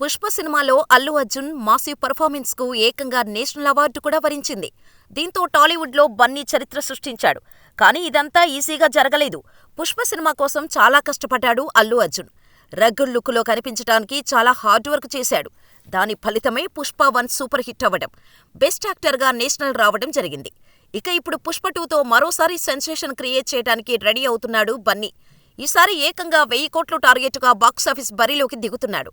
పుష్ప సినిమాలో అల్లు అర్జున్ మాసివ్ పర్ఫార్మెన్స్కు ఏకంగా national award కూడా వరించింది. దీంతో టాలీవుడ్లో బన్నీ చరిత్ర సృష్టించాడు. కానీ ఇదంతా ఈజీగా జరగలేదు. పుష్ప సినిమా కోసం చాలా కష్టపడ్డాడు అల్లు అర్జున్. రగ్గుడ్ లుక్లో కనిపించడానికి చాలా హార్డ్ వర్క్ చేశాడు. దాని ఫలితమే పుష్ప వన్ సూపర్ హిట్ అవ్వడం, బెస్ట్ యాక్టర్గా నేషనల్ రావడం జరిగింది. ఇక ఇప్పుడు పుష్ప టూతో మరోసారి సెన్సేషన్ క్రియేట్ చేయడానికి రెడీ అవుతున్నాడు బన్నీ. ఈసారి ఏకంగా వెయ్యి కోట్లు టార్గెట్గా బాక్సాఫీస్ బరిలోకి దిగుతున్నాడు.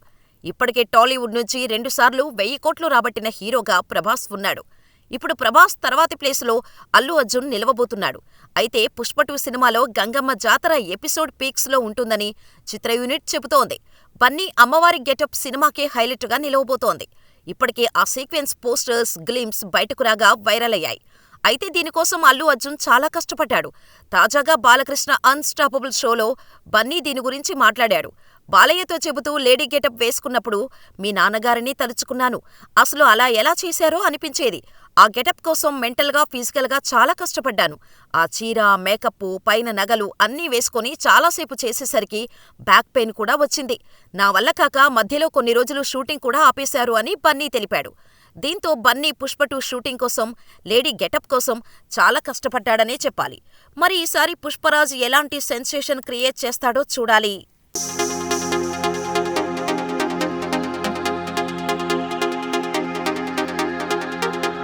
ఇప్పటికే టాలీవుడ్ నుంచి రెండుసార్లు వెయ్యి కోట్లు రాబట్టిన హీరోగా ప్రభాస్ ఉన్నాడు. ఇప్పుడు ప్రభాస్ తర్వాతి ప్లేసులో అల్లు అర్జున్ నిలవబోతున్నాడు. అయితే పుష్ప టూ సినిమాలో గంగమ్మ జాతర ఎపిసోడ్ పీక్స్లో ఉంటుందని చిత్ర యూనిట్ చెబుతోంది. బన్నీ అమ్మవారి గెటప్ సినిమాకే హైలైట్గా నిలవబోతోంది. ఇప్పటికే ఆ సీక్వెన్స్ పోస్టర్స్, గ్లిమ్స్ బయటకు రాగా వైరల్ అయ్యాయి. అయితే దీనికోసం అల్లు అర్జున్ చాలా కష్టపడ్డాడు. తాజాగా బాలకృష్ణ అన్స్టాపబుల్ షోలో బన్నీ దీని గురించి మాట్లాడాడు. బాలయ్యతో చెబుతూ లేడీ గెటప్ వేసుకున్నప్పుడు మీ నాన్నగారిని తలుచుకున్నాను. అసలు అలా ఎలా చేశారో అనిపించేది. ఆ గెటప్ కోసం మెంటల్గా, ఫిజికల్గా చాలా కష్టపడ్డాను. ఆ చీర, మేకప్, పైన నగలు అన్నీ వేసుకొని చాలాసేపు చేసేసరికి బ్యాక్ పెయిన్ కూడా వచ్చింది. నా వల్ల కాక మధ్యలో కొన్ని రోజులు షూటింగ్ కూడా ఆపేశారు అని బన్నీ తెలిపాడు. దీంతో బన్నీ పుష్ప టూ షూటింగ్ కోసం, లేడీ గెటప్ కోసం చాలా కష్టపడ్డాడనే చెప్పాలి. మరి ఈసారి పుష్పరాజ్ ఎలాంటి సెన్సేషన్ క్రియేట్ చేస్తాడో చూడాలి.